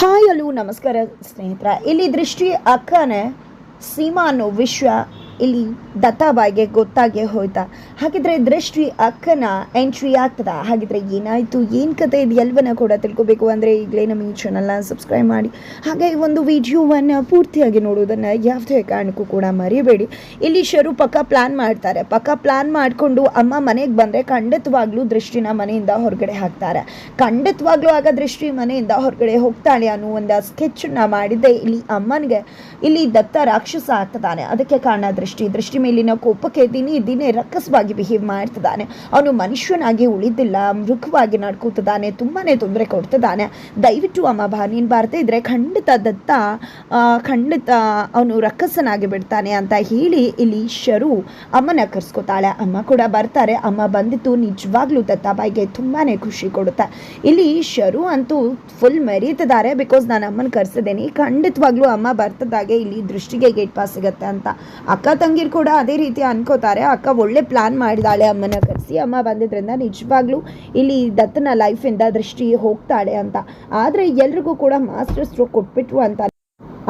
Hi ಅಲು ನಮಸ್ಕಾರ ಸ್ನೇಹಿತರ. ಇಲ್ಲಿ ದೃಷ್ಟಿ ಅಕ್ಕನೇ ಸೀಮಾ ಅನ್ನೋ ವಿಷಯ ಇಲ್ಲಿ ದತ್ತಾಬಾಯಿಗೆ ಗೊತ್ತಾಗೆ ಹೋಯ್ತಾ. ಹಾಗಿದ್ರೆ ದೃಷ್ಟಿ ಅಕ್ಕನ ಎಂಟ್ರಿ ಆಗ್ತದ? ಹಾಗಿದ್ರೆ ಏನಾಯಿತು? ಏನ್ ಕತೆ ಇದು? ಎಲ್ಲವನ್ನ ಕೂಡ ತಿಳ್ಕೊಬೇಕು ಅಂದರೆ ಈಗಲೇ ನಮ್ಮ ಈ ಚಾನಲ್ನ ಸಬ್ಸ್ಕ್ರೈಬ್ ಮಾಡಿ. ಹಾಗೆ ಈ ಒಂದು ವಿಡಿಯೋವನ್ನ ಪೂರ್ತಿಯಾಗಿ ನೋಡೋದನ್ನು ಯಾವುದೇ ಕಾರಣಕ್ಕೂ ಕೂಡ ಮರಿಬೇಡಿ. ಇಲ್ಲಿ ಶರು ಪಕ್ಕ ಪ್ಲಾನ್ ಮಾಡ್ತಾರೆ. ಪಕ್ಕ ಪ್ಲಾನ್ ಮಾಡಿಕೊಂಡು ಅಮ್ಮ ಮನೆಗೆ ಬಂದ್ರೆ ಖಂಡಿತವಾಗ್ಲೂ ದೃಷ್ಟಿನ ಮನೆಯಿಂದ ಹೊರಗಡೆ ಹಾಕ್ತಾರೆ. ಖಂಡಿತವಾಗ್ಲೂ ಆಗ ದೃಷ್ಟಿ ಮನೆಯಿಂದ ಹೊರಗಡೆ ಹೋಗ್ತಾಳೆ ಅನ್ನೋ ಒಂದು ಸ್ಕೆಚನ್ನ ಮಾಡಿದ್ದೆ ಇಲ್ಲಿ ಅಮ್ಮನಿಗೆ. ಇಲ್ಲಿ ದತ್ತ ರಾಕ್ಷಸ ಆಗ್ತದಾನೆ ಅದಕ್ಕೆ ಕಾರಣ ದೃಷ್ಟಿ. ದೃಷ್ಟಿ ಮೇಲಿನ ಕೋಪಕ್ಕೆ ದಿನೇ ದಿನೇ ರಕ್ಕಸವಾಗಿ ಬಿಹೇವ್ ಮಾಡ್ತಿದ್ದಾನೆ. ಅವನು ಮನುಷ್ಯನಾಗಿ ಉಳಿದಿಲ್ಲ ಮೃಗವಾಗಿ ನಡ್ಕೋತಿದ್ದಾನೆ, ತುಂಬಾನೇ ತೊಂದರೆ ಕೊಡ್ತಿದ್ದಾನೆ. ದಯವಿಟ್ಟು ಅಮ್ಮ ಬಾ, ನೀನು ಬರ್ತಾ ಇದ್ರೆ ಖಂಡಿತ ದತ್ತ ಖಂಡಿತ ಅವನು ರಕ್ಕಸನಾಗಿ ಬಿಡ್ತಾನೆ ಅಂತ ಹೇಳಿ ಇಲ್ಲಿ ಶರು ಅಮ್ಮನ ಕರ್ಸ್ಕೊತಾಳೆ. ಅಮ್ಮ ಕೂಡ ಬರ್ತಾರೆ. ಅಮ್ಮ ಬಂದಿತ್ತು ನಿಜವಾಗ್ಲೂ ದತ್ತಾಬಾಯಿಗೆ ತುಂಬಾ ಖುಷಿ ಕೊಡುತ್ತೆ. ಇಲ್ಲಿ ಶರು ಅಂತೂ ಫುಲ್ ಮೆರೀತಿದ್ದಾರೆ ಬಿಕಾಸ್ ನಾನು ಅಮ್ಮನ ಕರ್ಸಿದ್ದೀನಿ. ಖಂಡಿತವಾಗ್ಲೂ ಅಮ್ಮ ಬರ್ತದಾಗೆ ಇಲ್ಲಿ ದೃಷ್ಟಿಗೆ ಗೇಟ್ ಪಾಸ್ ಸಿಗುತ್ತೆ ಅಂತ. ಅಕ್ಕ ತಂಗಿರು ಕೂಡ ಅದೇ ರೀತಿ ಅನ್ಕೋತಾರೆ, ಅಕ್ಕ ಒಳ್ಳೆ ಪ್ಲಾನ್ ಮಾಡಿದಾಳೆ, ಅಮ್ಮನ ಕರೆಸಿ, ಅಮ್ಮ ಬಂದಿದ್ರಿಂದ ನಿಜವಾಗ್ಲೂ ಇಲ್ಲಿ ದತ್ತನ ಲೈಫಿಂದ ದೃಷ್ಟಿ ಹೋಗ್ತಾಳೆ ಅಂತ. ಆದರೆ ಎಲ್ರಿಗೂ ಕೂಡ ಮಾಸ್ಟರ್ ಸ್ಟ್ರೋಕ್ ಕೊಟ್ಬಿಟ್ರು ಅಂತ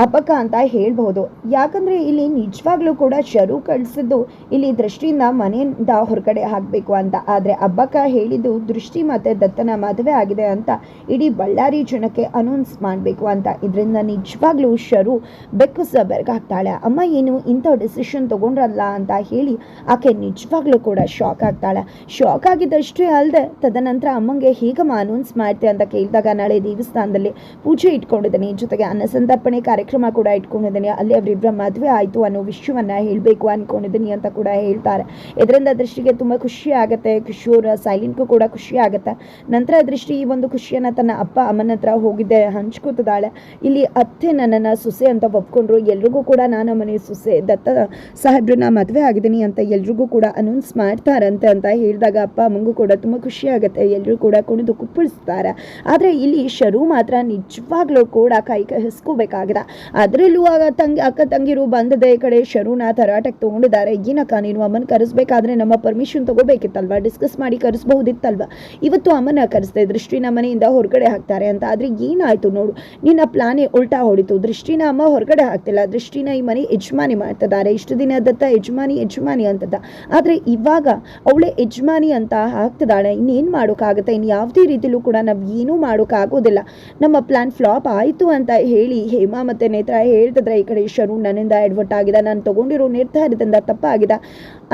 ಅಪಕ ಅಂತ ಹೇಳ್ಬಹುದು. ಯಾಕಂದ್ರೆ ಇಲ್ಲಿ ನಿಜವಾಗ್ಲೂ ಕೂಡ ಶರು ಕಳಿಸಿದ್ದು ಇಲ್ಲಿ ದೃಷ್ಟಿಯಿಂದ ಮನೆಯಿಂದ ಹೊರಗಡೆ ಹಾಕಬೇಕು ಅಂತ. ಆದರೆ ಅಬ್ಬಕ್ಕ ಹೇಳಿದ್ದು ದೃಷ್ಟಿ ಮತ್ತೆ ದತ್ತನ ಮದುವೆ ಆಗಿದೆ ಅಂತ ಇಡೀ ಬಳ್ಳಾರಿ ಜನಕ್ಕೆ ಅನೌನ್ಸ್ ಮಾಡಬೇಕು ಅಂತ. ಇದರಿಂದ ನಿಜವಾಗ್ಲೂ ಶರು ಬೆಕ್ಕು ಬೆರಗಾಗ್ತಾಳೆ. ಅಮ್ಮ ಏನು ಇಂಥ ಡಿಸಿಷನ್ ತಗೊಂಡ್ರಲ್ಲ ಅಂತ ಹೇಳಿ ಆಕೆ ನಿಜವಾಗ್ಲೂ ಕೂಡ ಶಾಕ್ ಆಗ್ತಾಳೆ. ಶಾಕ್ ಆಗಿದ್ದಷ್ಟೇ ಅಲ್ಲದೆ ತದನಂತರ ಅಮ್ಮಂಗೆ ಹೇಗಮ್ಮ ಅನೌನ್ಸ್ ಮಾಡ್ತೆ ಅಂತ ಕೇಳಿದಾಗ ನಾಳೆ ದೇವಸ್ಥಾನದಲ್ಲಿ ಪೂಜೆ ಇಟ್ಕೊಂಡಿದ್ದೀನಿ. ಜೊತೆಗೆ ಅನ್ನಸಂತರ್ಪಣೆ ಕಾರ್ಯಕ್ರಮ ಕೂಡ ಇಟ್ಕೊಂಡಿದ್ದೀನಿ. ಅಲ್ಲಿ ಅವರಿಬ್ಬರ ಮದುವೆ ಆಯಿತು ಅನ್ನೋ ವಿಷಯವನ್ನು ಹೇಳಬೇಕು ಅಂದ್ಕೊಂಡಿದ್ದೀನಿ ಅಂತ ಕೂಡ ಹೇಳ್ತಾರೆ. ಇದರಿಂದ ದೃಷ್ಟಿಗೆ ತುಂಬ ಖುಷಿ ಆಗುತ್ತೆ. ಕಿಶೋರ್ ಸೈಲೆಂಟ್ಗೂ ಕೂಡ ಖುಷಿ ಆಗುತ್ತೆ. ನಂತರ ದೃಷ್ಟಿ ಈ ಒಂದು ಖುಷಿಯನ್ನು ತನ್ನ ಅಪ್ಪ, ಅಮ್ಮನ ಹತ್ರ ಹೋಗಿದ್ದೆ, ಹಂಚ್ಕೋತಿದ್ದಾಳೆ. ಇಲ್ಲಿ ಅತ್ತೆ ನನ್ನನ್ನು ಸೊಸೆ ಅಂತ ಒಪ್ಕೊಂಡ್ರು. ಎಲ್ರಿಗೂ ಕೂಡ ನಾನು ಮನೆ ಸೊಸೆ, ದತ್ತ ಸಾಹೇಬ್ರನ್ನ ಮದುವೆ ಆಗಿದ್ದೀನಿ ಅಂತ ಎಲ್ರಿಗೂ ಕೂಡ ಅನೌನ್ಸ್ ಮಾಡ್ತಾರಂತೆ ಅಂತ ಹೇಳಿದಾಗ ಅಪ್ಪ, ಅಮ್ಮಂಗೂ ಕೂಡ ತುಂಬ ಖುಷಿ ಆಗುತ್ತೆ. ಎಲ್ಲರೂ ಕೂಡ ಕುಣಿದು ಕುಪ್ಪಳಿಸ್ತಾರೆ. ಆದರೆ ಇಲ್ಲಿ ಶರು ಮಾತ್ರ ನಿಜವಾಗ್ಲೂ ಕೂಡ ಕೈ ಕಹಿಸ್ಕೋಬೇಕಾಗಿದೆ ಅದರಲ್ಲೂ ಆಗ ತಂಗಿ, ಅಕ್ಕ ತಂಗಿರು ಬಂದದೆ ಈ ಕಡೆ ಶರುನ ತರಾಟಕ್ಕೆ ತೊಗೊಂಡಿದ್ದಾರೆ. ಏನಕ್ಕ ನೀನು ಅಮ್ಮನ ಕರೆಸ್ಬೇಕಾದ್ರೆ ನಮ್ಮ ಪರ್ಮಿಷನ್ ತಗೋಬೇಕಿತ್ತಲ್ವಾ? ಡಿಸ್ಕಸ್ ಮಾಡಿ ಕರೆಸ್ಬಹುದಿತ್ತಲ್ವಾ? ಇವತ್ತು ಅಮ್ಮನ ಕರೆಸ್ದೆ, ದೃಷ್ಟಿನ ಮನೆಯಿಂದ ಹೊರಗಡೆ ಹಾಕ್ತಾರೆ ಅಂತ. ಆದರೆ ಏನಾಯ್ತು ನೋಡು, ನಿನ್ನ ಪ್ಲಾನೇ ಉಲ್ಟಾ ಹೊಡಿತು. ದೃಷ್ಟಿನ ಅಮ್ಮ ಹೊರಗಡೆ ಹಾಕ್ತಿಲ್ಲ. ದೃಷ್ಟಿನ ಈ ಮನೆ ಯಜಮಾನಿ ಮಾಡ್ತಿದ್ದಾರೆ. ಇಷ್ಟು ದಿನ ದತ್ತ ಯಜಮಾನಿ ಯಜಮಾನಿ ಅಂತದ. ಆದರೆ ಇವಾಗ ಅವಳೆ ಯಜಮಾನಿ ಅಂತ ಹಾಕ್ತಿದ್ದಾಳೆ. ಇನ್ನೇನು ಮಾಡೋಕ್ಕಾಗುತ್ತೆ ಇನ್ನು ಯಾವುದೇ ರೀತಿಲೂ ಕೂಡ ನಾವು ಏನೂ ಮಾಡೋಕ್ಕಾಗೋದಿಲ್ಲ ನಮ್ಮ ಪ್ಲಾನ್ ಫ್ಲಾಪ್ ಆಯಿತು ಅಂತ ಹೇಳಿ ಹೇಮಾ ಮತ್ತು ನೇತ್ರ ಹೇಳ್ತಿದ್ರೆ ಈ ಕಡೆ ಶರು ನನ್ನಿಂದ ಎಡ್ವರ್ಟ್ ಆಗಿದೆ, ನಾನು ತಗೊಂಡಿರೋ ನಿರ್ಧಾರದಿಂದ ತಪ್ಪಾಗಿದೆ,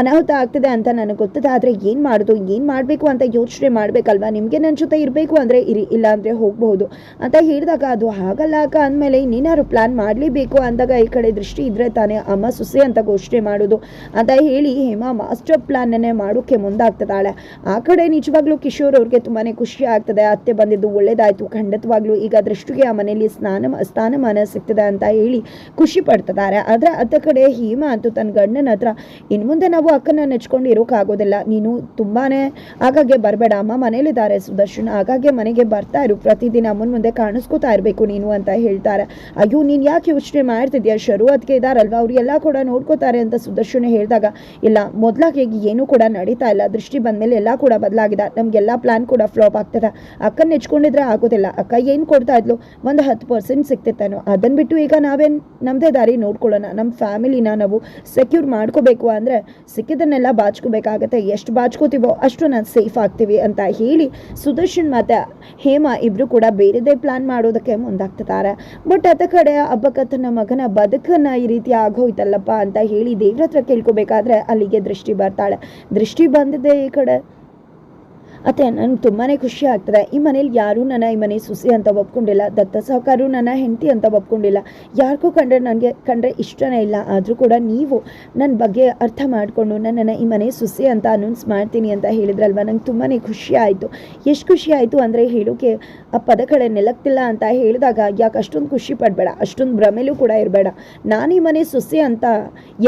ಅನಾಹುತ ಆಗ್ತಿದೆ ಅಂತ ನನಗೆ ಗೊತ್ತಿದೆ, ಆದರೆ ಏನು ಮಾಡೋದು, ಏನು ಮಾಡಬೇಕು ಅಂತ ಯೋಚನೆ ಮಾಡಬೇಕಲ್ವಾ? ನಿಮಗೆ ನನ್ನ ಜೊತೆ ಇರಬೇಕು ಅಂದರೆ ಇರಿ, ಇಲ್ಲ ಅಂದರೆ ಹೋಗಬಹುದು. ಅಂತ ಹೇಳಿದಾಗ ಅದು ಆಗಲ್ಲ ಅಕ್ಕ ಅಂದಮೇಲೆ ಇನ್ನೇನಾದ್ರು ಪ್ಲಾನ್ ಮಾಡಲೇಬೇಕು ಅಂದಾಗ ಈ ಕಡೆ ದೃಷ್ಟಿ ಇದ್ರೆ ತಾನೇ ಅಮ್ಮ ಸುಸೆ ಅಂತ ಘೋಷಣೆ ಮಾಡೋದು ಅಂತ ಹೇಳಿ ಹೇಮಾ ಮಾಸ್ಟರ್ ಪ್ಲ್ಯಾನನ್ನೇ ಮಾಡೋಕ್ಕೆ ಮುಂದಾಗ್ತದಾಳೆ ಆ ಕಡೆ ನಿಜವಾಗ್ಲೂ ಕಿಶೋರ್ ಅವ್ರಿಗೆ ತುಂಬಾ ಖುಷಿ ಆಗ್ತದೆ. ಅತ್ತೆ ಬಂದಿದ್ದು ಒಳ್ಳೇದಾಯಿತು. ಖಂಡಿತವಾಗ್ಲೂ ಈಗ ದೃಷ್ಟಿಗೆ ಆ ಮನೆಯಲ್ಲಿ ಸ್ನಾನ ಸ್ಥಾನಮಾನ ಸಿಗ್ತದೆ. ಅಂತ ಹೇಳಿ ಖುಷಿ ಪಡ್ತಿದ್ದಾರೆ ಆದರೆ ಅತ್ತ ಕಡೆ ಹೇಮಾ ಅಂತೂ ತನ್ನ ಗಂಡನ ಹತ್ರ ಇನ್ನು ಮುಂದೆ ನಾವು ಅಕ್ಕನ ನೆಚ್ಕೊಂಡು ಇರೋಕ್ಕಾಗೋದಿಲ್ಲ ನೀನು ತುಂಬಾನೇ ಆಗಾಗ್ಗೆ ಬರಬೇಡ. ಅಮ್ಮ ಮನೇಲಿದ್ದಾರೆ ಸುದರ್ಶನ್. ಆಗಾಗ್ಗೆ ಮನೆಗೆ ಬರ್ತಾ ಇರು. ಪ್ರತಿದಿನ ಅಮ್ಮನ ಮುಂದೆ ಕಾಣಿಸ್ಕೋತಾ ಇರಬೇಕು ನೀನು ಅಂತ ಹೇಳ್ತಾರೆ. ಅಯ್ಯೋ, ನೀನು ಯಾಕೆ ಯೋಚನೆ ಮಾಡ್ತಿದ್ಯಾ? ಶರು ಅದಕ್ಕೆ ಇದಾರಲ್ವಾ? ಅವ್ರು ಎಲ್ಲ ಕೂಡ ನೋಡ್ಕೋತಾರೆ ಅಂತ ಸುದರ್ಶನ್ ಹೇಳಿದಾಗ, ಇಲ್ಲ, ಮೊದಲಾಗಿ ಏನೂ ಕೂಡ ನಡೀತಾ ಇಲ್ಲ. ದೃಷ್ಟಿ ಬಂದಮೇಲೆ ಎಲ್ಲ ಕೂಡ ಬದಲಾಗಿದೆ. ನಮಗೆಲ್ಲ ಪ್ಲಾನ್ ಕೂಡ ಫ್ಲಾಪ್ ಆಗ್ತದೆ. ಅಕ್ಕನ ನೆಚ್ಕೊಂಡಿದ್ರೆ ಆಗೋದಿಲ್ಲ. ಅಕ್ಕ ಏನು ಕೊಡ್ತಾ ಇದ್ಲು? ಒಂದು ಹತ್ತು ಪರ್ಸೆಂಟ್ ಸಿಗ್ತಿತ್ತೇನೋ. ಅದನ್ನು ಬಿಟ್ಟು ಈಗ ನಾವೇನು ನಮ್ಮದೇ ದಾರಿ ನೋಡ್ಕೊಳ್ಳೋಣ ನಮ್ಮ ಫ್ಯಾಮಿಲಿನ ನಾವು ಸೆಕ್ಯೂರ್ ಮಾಡ್ಕೋಬೇಕು ಅಂದರೆ ಸಿಕ್ಕಿದ್ದನ್ನೆಲ್ಲ ಬಾಚ್ಕೋಬೇಕಾಗತ್ತೆ. ಎಷ್ಟು ಬಾಚ್ಕೋತೀವೋ ಅಷ್ಟು ನಾನು ಸೇಫ್ ಆಗ್ತೀವಿ ಅಂತ ಹೇಳಿ ಸುದರ್ಶನ್ ಮತ್ತು ಹೇಮಾ ಇಬ್ಬರು ಕೂಡ ಬೇರೆದೇ ಪ್ಲಾನ್ ಮಾಡೋದಕ್ಕೆ ಮುಂದಾಗ್ತಿದ್ದಾರೆ. ಬಟ್ ಅದ ಕಡೆ ಹಬ್ಬಕ್ಕ ಮಗನ ಬದುಕನ್ನು ಈ ರೀತಿ ಆಗೋಯ್ತಲ್ಲಪ್ಪ ಅಂತ ಹೇಳಿ ದೇವ್ರ ಹತ್ರ ಕೇಳ್ಕೊಬೇಕಾದ್ರೆ ಅಲ್ಲಿಗೆ ದೃಷ್ಟಿ ಬರ್ತಾಳೆ. ದೃಷ್ಟಿ ಬಂದಿದೆ ಈ ಕಡೆ. ಅತ್ತೆ, ನನಗೆ ತುಂಬಾ ಖುಷಿ ಆಗ್ತದೆ. ಈ ಮನೇಲಿ ಯಾರೂ ನನ್ನ, ಈ ಮನೆ ಸುಸಿ ಅಂತ ಒಪ್ಕೊಂಡಿಲ್ಲ. ದತ್ತ ಸಹಕಾರು ನನ್ನ ಹೆಂಡತಿ ಅಂತ ಒಪ್ಕೊಂಡಿಲ್ಲ. ಯಾರಿಗೂ ಕಂಡ್ರೆ ನನಗೆ ಕಂಡ್ರೆ ಇಷ್ಟನೇ ಇಲ್ಲ. ಆದರೂ ಕೂಡ ನೀವು ನನ್ನ ಬಗ್ಗೆ ಅರ್ಥ ಮಾಡಿಕೊಂಡು ನನ್ನನ್ನು ಈ ಮನೆ ಸುಸಿ ಅಂತ ಅನೌನ್ಸ್ ಮಾಡ್ತೀನಿ ಅಂತ ಹೇಳಿದ್ರಲ್ವ? ನಂಗೆ ತುಂಬಾ ಖುಷಿ ಆಯಿತು. ಎಷ್ಟು ಖುಷಿ ಆಯಿತು ಅಂದರೆ ಹೇಳೋಕೆ ಆ ಪದ ಕಡೆ ನೆಲಕ್ತಿಲ್ಲ ಅಂತ ಹೇಳಿದಾಗ ಯಾಕೆ ಅಷ್ಟೊಂದು ಖುಷಿ ಪಡಬೇಡ? ಅಷ್ಟೊಂದು ಭ್ರಮೆಲೂ ಕೂಡ ಇರಬೇಡ. ನಾನು ಈ ಮನೆ ಸುಸಿ ಅಂತ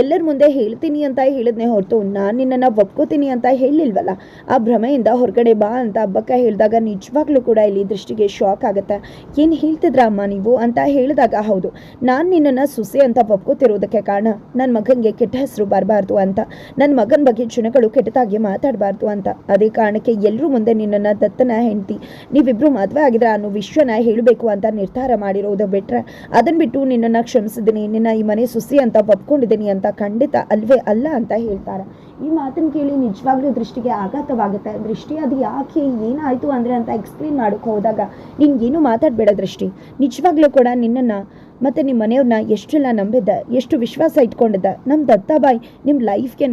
ಎಲ್ಲರ ಮುಂದೆ ಹೇಳ್ತೀನಿ ಅಂತ ಹೇಳಿದ್ನೆ ಹೊರತು ನಾನು ನಿನ್ನನ್ನು ಒಪ್ಕೋತೀನಿ ಅಂತ ಹೇಳಿಲ್ವಲ್ಲ? ಆ ಭ್ರಮೆಯಿಂದ ಹೊರಗಡೆ ಕಡೆ ಬಾ ಅಂತ ಹಬ್ಬಕ್ಕ ಹೇಳಿದಾಗ ನಿಜವಾಗ್ಲೂ ಕೂಡ ಇಲ್ಲಿ ದೃಷ್ಟಿಗೆ ಶಾಕ್ ಆಗುತ್ತೆ. ಏನು ಹೇಳ್ತಿದ್ರ ಅಮ್ಮ ನೀವು ಅಂತ ಹೇಳಿದಾಗ ಹೌದು. ನಾನು ನಿನ್ನನ್ನು ಸುಸೆ ಅಂತ ಒಪ್ಕೋತಿರೋದಕ್ಕೆ ಕಾರಣ ನನ್ನ ಮಗನಿಗೆ ಕೆಟ್ಟ ಹೆಸರು ಬರಬಾರ್ದು ಅಂತ ನನ್ನ ಮಗನ ಬಗ್ಗೆ ಜನಗಳು ಕೆಟ್ಟದಾಗಿ ಮಾತಾಡಬಾರ್ದು ಅಂತ. ಅದೇ ಕಾರಣಕ್ಕೆ ಎಲ್ಲರೂ ಮುಂದೆ ನಿನ್ನನ್ನು ದತ್ತನ ಹೆಂಡತಿ ನೀವಿಬ್ಬರು ಮದುವೆ ಆಗಿದ್ರೆ ಅನ್ನೋ ವಿಶ್ವನ ಹೇಳಬೇಕು ಅಂತ ನಿರ್ಧಾರ ಮಾಡಿರೋದು ಬಿಟ್ಟರೆ ಅದನ್ನು ಬಿಟ್ಟು ನಿನ್ನನ್ನು ಕ್ಷಮಿಸಿದ್ದೀನಿ ನಿನ್ನ ಈ ಮನೆ ಸುಸಿ ಅಂತ ಒಪ್ಕೊಂಡಿದ್ದೀನಿ ಅಂತ ಖಂಡಿತ ಅಲ್ವೇ ಅಲ್ಲ ಅಂತ ಹೇಳ್ತಾರೆ. ಈ ಮಾತನ್ನು ಕೇಳಿ ನಿಜವಾಗ್ಲೂ ದೃಷ್ಟಿಗೆ ಆಘಾತವಾಗುತ್ತೆ. ದೃಷ್ಟಿ ಅದು ಯಾಕೆ ಏನಾಯಿತು ಅಂದರೆ ಅಂತ ಎಕ್ಸ್ಪ್ಲೇನ್ ಮಾಡೋಕೆ ಹೋದಾಗ ನಿನ್ಗೇನು ಮಾತಾಡಬೇಡ ದೃಷ್ಟಿ. ನಿಜವಾಗ್ಲೂ ಕೂಡ ನಿನ್ನನ್ನು ಮತ್ತು ನಿಮ್ಮ ಮನೆಯವ್ರನ್ನ ಎಷ್ಟೆಲ್ಲ ನಂಬಿದ್ದ, ಎಷ್ಟು ವಿಶ್ವಾಸ ಇಟ್ಕೊಂಡಿದ್ದ ನಮ್ಮ ದತ್ತಾಬಾಯಿ ನಿಮ್ಮ ಲೈಫ್ಗೆ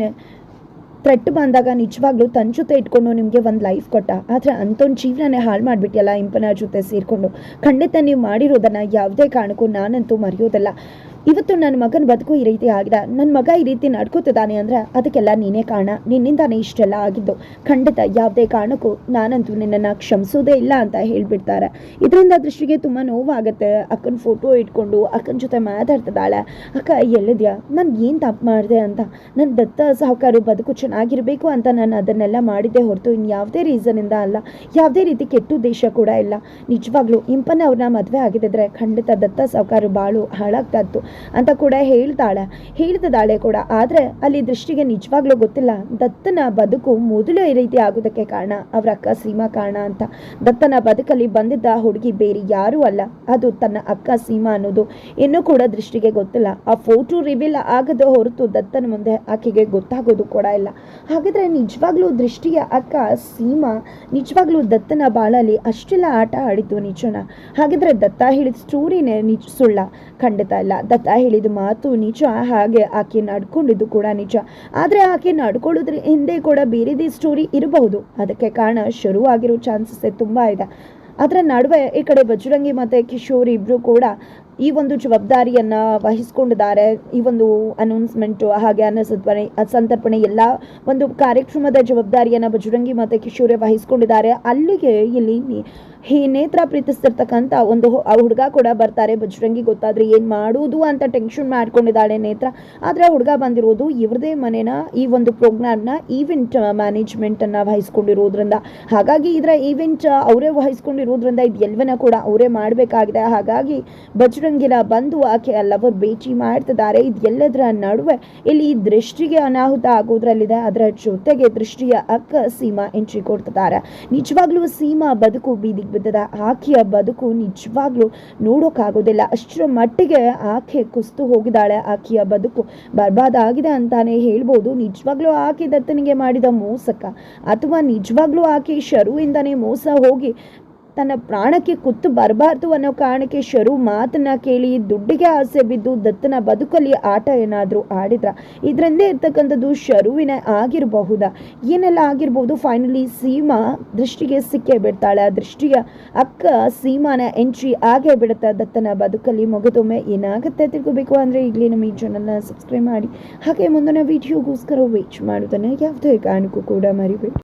ಥ್ರೆಟ್ ಬಂದಾಗ ನಿಜವಾಗ್ಲೂ ತನ್ನ ಜೊತೆ ಇಟ್ಕೊಂಡು ನಿಮಗೆ ಒಂದು ಲೈಫ್ ಕೊಟ್ಟ. ಆದರೆ ಅಂಥೊಂದು ಜೀವನನೇ ಹಾಳು ಮಾಡಿಬಿಟ್ಟಿಯಲ್ಲ ಇಂಪನ ಜೊತೆ ಸೇರಿಕೊಂಡು. ಖಂಡಿತ ನೀವು ಮಾಡಿರೋದನ್ನು ಯಾವುದೇ ಕಾರಣಕ್ಕೂ ನಾನಂತೂ ಮರೆಯೋದಿಲ್ಲ. ಇವತ್ತು ನನ್ನ ಮಗನ ಬದುಕು ಈ ರೀತಿ ಆಗಿದೆ. ನನ್ನ ಮಗ ಈ ರೀತಿ ನಡ್ಕೋತಿದ್ದಾನೆ ಅಂದರೆ ಅದಕ್ಕೆಲ್ಲ ನೀನೇ ಕಾರಣ. ನಿನ್ನಿಂದಾನೇ ಇಷ್ಟೆಲ್ಲ ಆಗಿದ್ದು. ಖಂಡಿತ ಯಾವುದೇ ಕಾರಣಕ್ಕೂ ನಾನಂತೂ ನಿನ್ನನ್ನು ಕ್ಷಮಿಸೋದೇ ಇಲ್ಲ ಅಂತ ಹೇಳಿಬಿಡ್ತಾರೆ. ಇದರಿಂದ ದೃಷ್ಟಿಗೆ ತುಂಬ ನೋವಾಗುತ್ತೆ. ಅಕ್ಕನ ಫೋಟೋ ಇಟ್ಕೊಂಡು ಅಕ್ಕನ ಜೊತೆ ಮಾತಾಡ್ತಿದ್ದಾಳೆ. ಅಕ್ಕ, ಎಲ್ಲಿದ್ಯಾ? ನಾನು ಏನು ತಪ್ಪು ಮಾಡಿದೆ ಅಂತ? ನನ್ನ ದತ್ತ ಸಾಹುಕಾರು ಬದುಕು ಚೆನ್ನಾಗಿರಬೇಕು ಅಂತ ನಾನು ಅದನ್ನೆಲ್ಲ ಮಾಡಿದ್ದೆ ಹೊರತು ಇನ್ನು ಯಾವುದೇ ರೀಸನಿಂದ ಅಲ್ಲ. ಯಾವುದೇ ರೀತಿ ಕೆಟ್ಟ ಉದ್ದೇಶ ಕೂಡ ಇಲ್ಲ. ನಿಜವಾಗ್ಲೂ ಇಂಪನ್ನ ಅವ್ರನ್ನ ಮದುವೆ ಆಗಿದ್ದರೆ ಖಂಡಿತ ದತ್ತ ಸಾಹುಕಾರು ಬಾಳು ಹಾಳಾಗ್ತಾ ಇತ್ತು. ಅಂತ ಕೂಡ ಹೇಳ್ತಾಳೆ. ಹೇಳ್ತಿದ್ದಾಳೆ ಕೂಡ. ಆದರೆ ಅಲ್ಲಿ ದೃಷ್ಟಿಗೆ ನಿಜವಾಗ್ಲೂ ಗೊತ್ತಿಲ್ಲ. ದತ್ತನ ಬದುಕು ಮೊದಲು ಈ ರೀತಿ ಆಗೋದಕ್ಕೆ ಕಾರಣ ಅವರ ಅಕ್ಕ ಸೀಮಾ ಕಾರಣ ಅಂತ. ದತ್ತನ ಬದುಕಲ್ಲಿ ಬಂದಿದ್ದ ಹುಡುಗಿ ಬೇರೆ ಯಾರೂ ಅಲ್ಲ. ಅದು ತನ್ನ ಅಕ್ಕ ಸೀಮಾ ಅನ್ನೋದು. ಇನ್ನೂ ಕೂಡ ದೃಷ್ಟಿಗೆ ಗೊತ್ತಿಲ್ಲ. ಆ ಫೋಟೋ ರಿವೀಲ್ ಆಗದ ಹೊರತು ದತ್ತನ ಮುಂದೆ ಆಕೆಗೆ ಗೊತ್ತಾಗೋದು ಕೂಡ ಇಲ್ಲ. ಹಾಗಾದ್ರೆ ನಿಜವಾಗ್ಲೂ ದೃಷ್ಟಿಯ ಅಕ್ಕ ಸೀಮಾ, ನಿಜವಾಗ್ಲೂ ದತ್ತನ ಬಾಳಲ್ಲಿ ಅಷ್ಟೆಲ್ಲ ಆಟ ಆಡಿತು ನಿಜನ? ಹಾಗಿದ್ರೆ ದತ್ತ ಹೇಳಿದ ಸ್ಟೋರಿನೇ ನಿಜ ಸುಳ್ಳ. ಖಂಡಿತ ಇಲ್ಲ. ದತ್ತ ಹೇಳಿದ ಮಾತು ನಿಜ, ಹಾಗೆ ಆಕೆ ನಡ್ಕೊಂಡಿದ್ದು ಕೂಡ ನಿಜ. ಆದರೆ ಆಕೆ ನಡ್ಕೊಳ್ಳೋದ್ರ ಹಿಂದೆ ಕೂಡ ಬೇರೆದೇ ಸ್ಟೋರಿ ಇರಬಹುದು. ಅದಕ್ಕೆ ಕಾರಣ ಶುರುವಾಗಿರೋ ಚಾನ್ಸಸ್ ತುಂಬ ಇದೆ. ಅದರ ನಡುವೆ ಈ ಕಡೆ ಬಜರಂಗಿ ಮತ್ತು ಕಿಶೋರ್ ಇಬ್ಬರು ಕೂಡ ಈ ಒಂದು ಜವಾಬ್ದಾರಿಯನ್ನು ವಹಿಸ್ಕೊಂಡಿದ್ದಾರೆ. ಈ ಒಂದು ಅನೌನ್ಸ್ಮೆಂಟು ಹಾಗೆ ಅನ್ನಸರ್ಪಣೆ ಸಂತರ್ಪಣೆ ಎಲ್ಲ ಒಂದು ಕಾರ್ಯಕ್ರಮದ ಜವಾಬ್ದಾರಿಯನ್ನು ಬಜರಂಗಿ ಮತ್ತು ಕಿಶೋರೆ ವಹಿಸ್ಕೊಂಡಿದ್ದಾರೆ. ಅಲ್ಲಿಗೆ ಇಲ್ಲಿ ಈ ನೇತ್ರ ಪ್ರೀತಿಸ್ತಿರ್ತಕ್ಕಂಥ ಒಂದು ಆ ಹುಡುಗ ಕೂಡ ಬರ್ತಾರೆ. ಬಜರಂಗಿ ಗೊತ್ತಾದ್ರೆ ಏನು ಮಾಡೋದು ಅಂತ ಟೆನ್ಷನ್ ಮಾಡ್ಕೊಂಡಿದ್ದಾಳೆ ನೇತ್ರ. ಆದರೆ ಹುಡುಗ ಬಂದಿರೋದು ಇವ್ರದೇ ಮನೆನ, ಈ ಒಂದು ಪ್ರೋಗ್ರಾಮ್ನ ಈವೆಂಟ್ ಮ್ಯಾನೇಜ್ಮೆಂಟನ್ನು ವಹಿಸ್ಕೊಂಡಿರೋದ್ರಿಂದ. ಹಾಗಾಗಿ ಇದರ ಈವೆಂಟ್ ಅವರೇ ವಹಿಸ್ಕೊಂಡಿರೋದ್ರಿಂದ ಇದು ಎಲ್ಲವನ್ನ ಕೂಡ ಅವರೇ ಮಾಡಬೇಕಾಗಿದೆ. ಹಾಗಾಗಿ ಬಜರಂಗಿನ ಬಂದು ಆಕೆ ಲವರ್ ಭೇಟಿ ಮಾಡ್ತಿದ್ದಾರೆ. ಇದೆಲ್ಲದರ ನಡುವೆ ಇಲ್ಲಿ ದೃಷ್ಟಿಗೆ ಅನಾಹುತ ಆಗೋದ್ರಲ್ಲಿದೆ ಅದರ ಜೊತೆಗೆ ದೃಷ್ಟಿಯ ಅಕ್ಕ ಸೀಮಾ ಎಂಟ್ರಿ ಕೊಡ್ತಿದ್ದಾರೆ. ನಿಜವಾಗ್ಲೂ ಸೀಮಾ ಬದುಕು ಬೀದಿಗೆ ಬಿದ್ದದ. ಆಕೆಯ ಬದುಕು ನಿಜವಾಗ್ಲೂ ನೋಡೋಕ್ಕಾಗೋದಿಲ್ಲ ಅಷ್ಟರ ಮಟ್ಟಿಗೆ ಆಕೆ ಕುಸ್ತು ಹೋಗಿದ್ದಾಳೆ. ಆಕೆಯ ಬದುಕು ಬರ್ಬಾದಾಗಿದೆ ಅಂತಾನೆ ಹೇಳ್ಬೋದು. ನಿಜವಾಗ್ಲೂ ಆಕೆ ದತ್ತನಿಗೆ ಮಾಡಿದ ಮೋಸಕ ಅಥವಾ ನಿಜವಾಗ್ಲೂ ಆಕೆ ಶರುವಿಂದನೇ ಮೋಸ ಹೋಗಿ ತನ್ನ ಪ್ರಾಣಕ್ಕೆ ಕುತ್ತು ಬರಬಾರ್ದು ಅನ್ನೋ ಕಾರಣಕ್ಕೆ ಶರು ಮಾತನ್ನ ಕೇಳಿ ದುಡ್ಡಿಗೆ ಆಸೆ ಬಿದ್ದು ದತ್ತನ ಬದುಕಲ್ಲಿ ಆಟ ಏನಾದರೂ ಆಡಿದ್ರ. ಇದರಿಂದೇ ಇರ್ತಕ್ಕಂಥದ್ದು ಶರುವಿನ ಆಗಿರಬಹುದಾ. ಏನೆಲ್ಲ ಆಗಿರ್ಬೋದು? ಫೈನಲಿ ಸೀಮಾ ದೃಷ್ಟಿಗೆ ಸಿಕ್ಕೇ ಬಿಡ್ತಾಳೆ. ಆ ದೃಷ್ಟಿಯ ಅಕ್ಕ ಸೀಮಾನ ಎಂಟ್ರಿ ಆಗೇ ಬಿಡುತ್ತೆ ದತ್ತನ ಬದುಕಲ್ಲಿ ಮುಗಿದೊಮ್ಮೆ ಏನಾಗುತ್ತೆ ತಿಳ್ಕೋಬೇಕು ಅಂದರೆ ಈಗಲೇ ನಮ್ಮ ಈ ಚಾನಲ್ನ ಸಬ್ಸ್ಕ್ರೈಬ್ ಮಾಡಿ. ಹಾಗೆ ಮುಂದಿನ ವಿಡಿಯೋಗೋಸ್ಕರ ವೇಟ್ ಮಾಡೋದನ್ನು ಯಾವುದೇ ಕಾರಣಕ್ಕೂ ಕೂಡ ಮರಿಬೇಡಿ.